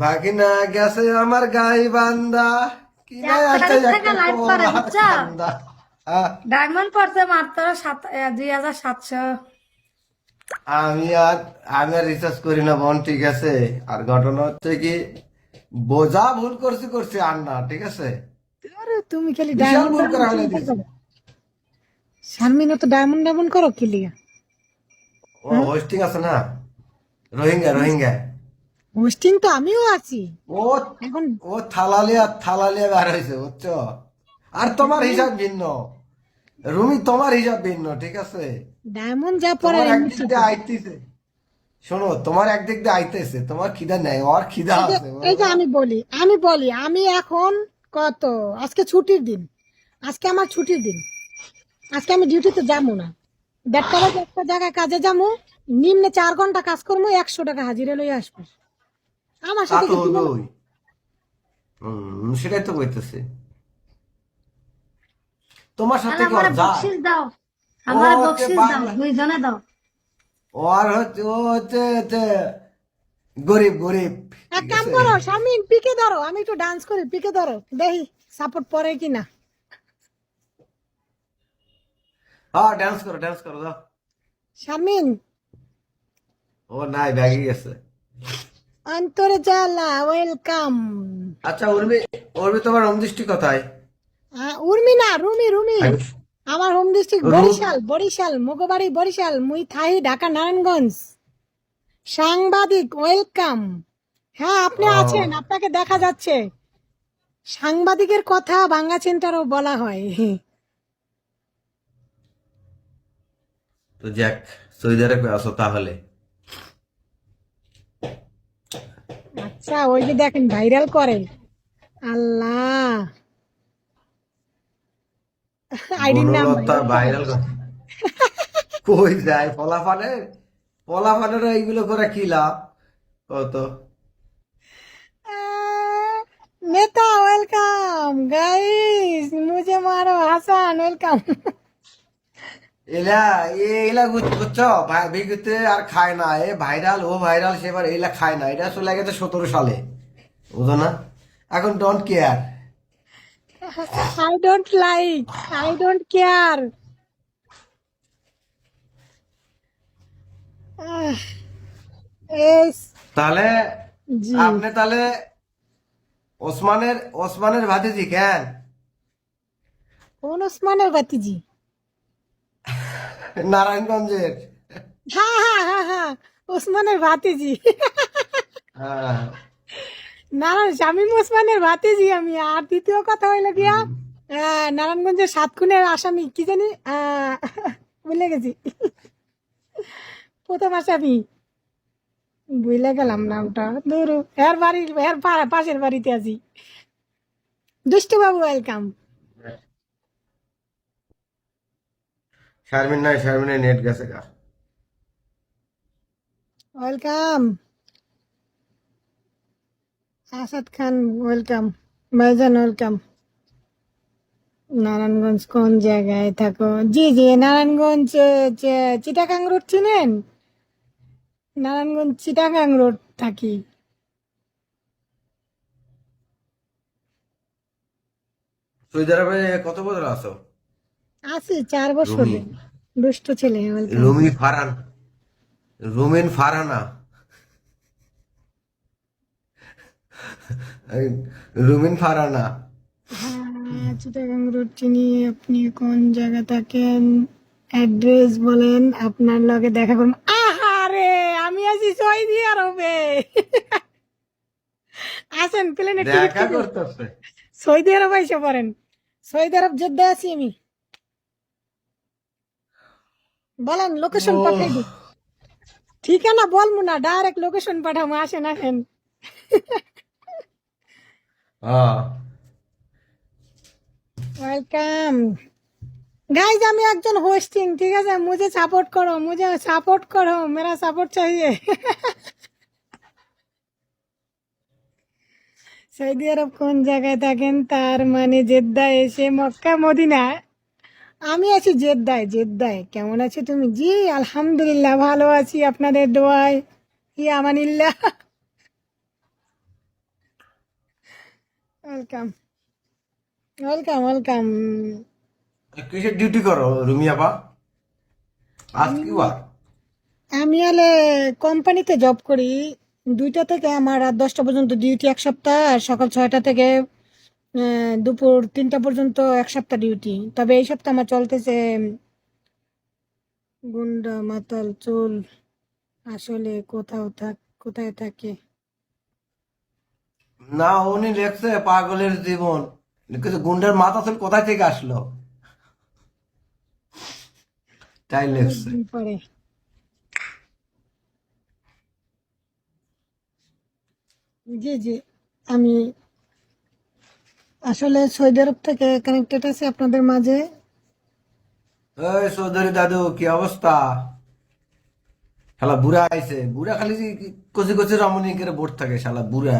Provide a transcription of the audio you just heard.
বাগিনা গেছে আমার গাই বান্দা। কি? হ্যাঁ, ডায়মন্ড পড়ছে মাত্র দুই হাজার সাতশো। আমি আর আমি আর রিসার্চ করি না বোন ঠিক আছে? আর ঘটনা হচ্ছে কি বোঝা ভুল করছি করছি আর না ঠিক আছে? আরে তুমি খালি ডায়মন্ড ভুল করা হলে। তো ডায়মন্ড ডায়মন্ড করো কি ও হোস্টিং আছে না? রোহিঙ্গা রোহিঙ্গা। হোস্টিং তো আমিও আছি। ও এখন ও বার হয়েছে বুঝছ? আর তোমার হিসাব ভিন্ন। রুমি তোমার হিসাব ভিন্ন ঠিক আছে? ডায়মন্ড যা পরে তোমার একদিক দিয়ে আইতেছে। শোনো তোমার একদিক দিয়ে আইতেছে তোমার খিদা নেই ওর খিদা আছে এই যে আমি বলি আমি বলি আমি এখন কত? আজকে ছুটির দিন। আজকে আমার ছুটির দিন। আজকে আমি ডিউটিতে যাব না। দেড়টা বাজে একটা জায়গায় কাজে যাব নিম্নে চার ঘণ্টা কাজ করব একশো টাকা হাজিরা লই আসব। আমার সাথে কি তুমি- সেটাই তো কইতেছে। তোমার সাথে কি বকশিস দাও। আমার বকশিস দাও দুইজনে দাও। ওর হচ্ছে ও হচ্ছে গরিব গরিব। এক কাম করো শারমিন পিকে ধরো। আমি একটু ডান্স করি পিকে ধরো। দেখি সাপোর্ট পরে কিনা। হ্যাঁ ডান্স করো ডান্স করো দাও শারমিন। ও নাই ব্যাগে গেছে। ওয়েলকাম আচ্ছা উর্মি উর্মি তোমার হোম কোথায়? উর্মি না রুমি রুমি। আমার হোম ডিস্ট্রিক্ট বরিশাল বরিশাল মগবাড়ি বরিশাল মুই থাই ঢাকা নারায়ণগঞ্জ। সাংবাদিক ওয়েলকাম হ্যাঁ আপনি আছেন আপনাকে দেখা যাচ্ছে। সাংবাদিকের কথা বাংলা সেন্টারও বলা হয়। তো যাক সৌদি আরবে আসো তাহলে। বাচ্চা ওই যে দেখেন ভাইরাল করে আল্লাহ। আইডি নাম ভাইরাল কই যায়? ফলাফলে ফলাফলে এইগুলো করে কি লাভ? কত? নেতা ওয়েলকাম গাইস মুজে মারো হাসান ওয়েলকাম এলা এলা বুঝছ ভাই ভিগুতে আর খায় না। এ ভাইরাল ও ভাইরাল সেবার এলা খায় না। এটা চলে গেছে সতেরো সালে। বুঝো না? এখন don't care I don't like I don't care তাহলে আপনি তাহলে ওসমানের ওসমানের ভাতিজি কেন? কোন ওসমানের ভাতিজি? নারায়ণগঞ্জের। হ্যাঁ হ্যাঁ হ্যাঁ হ্যাঁ ওসমানের ভাতিজি। হ্যাঁ। না শামীম ওসমানের ভাতিজি আমি। আর দ্বিতীয় কথা হইল গিয়া নারায়ণগঞ্জের সাত খুনের আসামি। কি জানি ভুলে গেছি। প্রথম আসামি। ভুলে গেলাম নামটা দূর এর বাড়ির এর পাশের বাড়িতে আছি। দুষ্টু বাবু ওয়েলকাম শারমিন নাই শারমিনের নেট গেছে গা ওয়েলকাম। আসাদ খান ওয়েলকাম। ভাইজান ওয়েলকাম। নারায়ণগঞ্জ কোন জায়গায় থাকো? জি জি নারায়ণগঞ্জ এ, চে- রোড চিনেন? নারায়ণগঞ্জ চিটাগাং রোড থাকি। সৌদি আরবে কত বছর আছো? আছি চার বছর দুষ্ট ছেলে রুমি ফারান। রুমিন ফারানা। রুমিন ফারানা। হ্যাঁ, চিটাগাং রোড চিনি আপনি কোন জায়গা থাকেন? অ্যাড্রেস বলেন আপনার লগে দেখা করুন। আহারে আমি আছি সৌদি আরবে। আসেন প্লেনে টিকিট দেখা করতেছে। সৌদি আরব এসে পড়েন। সৌদি আরব জেদ্দা আছি আমি। বলেন লোকেশন পাঠাই দিই। ঠিকানা বলব না ডাইরেক্ট লোকেশন পাঠাবো আসেন আসেন। ওয়েলকাম গাইজ আমি একজন হোস্টিং ঠিক আছে? মুঝে সাপোর্ট করো মুঝে সাপোর্ট করো মেরা সাপোর্ট চাইয়ে সৌদি আরব কোন জায়গায় থাকেন? তার মানে জেদ্দা এসে মক্কা মদিনা আমি আছি জেদ্দায় জেদ্দায়। কেমন আছো তুমি? জি আলহামদুলিল্লাহ ভালো আছি আপনাদের দোয়ায়। ই আমানিল্লাহ। ওয়েলকাম ওয়েলকাম ওয়েলকাম কিসের ডিউটি করো রুমিয়াপা আজ কি বার? আমি হলে কোম্পানিতে জব করি। দুইটা থেকে আমার রাত দশটা পর্যন্ত ডিউটি এক সপ্তাহ আর সকাল ছয়টা থেকে দুপুর তিনটা পর্যন্ত এক সপ্তাহ ডিউটি তবে এই সপ্তাহ আমার চলতেছে গুন্ডা মাতাল চুল আসলে কোথাও থাক কোথায় থাকে? না উনি লেখছে পাগলের জীবন। কিন্তু গুন্ডার মাথা চুল কোথায় থেকে আসলো? তাই লেখছে। জি জি আমি আসলে সৌদি আরব থেকে কানেক্টেড আছে আপনাদের মাঝে। এই চৌধুরী দাদু, কি অবস্থা? শালা বুড়া আইছে। বুড়া খালি কচি কচি রমণী করে বোর্ড থাকে, শালা বুড়া।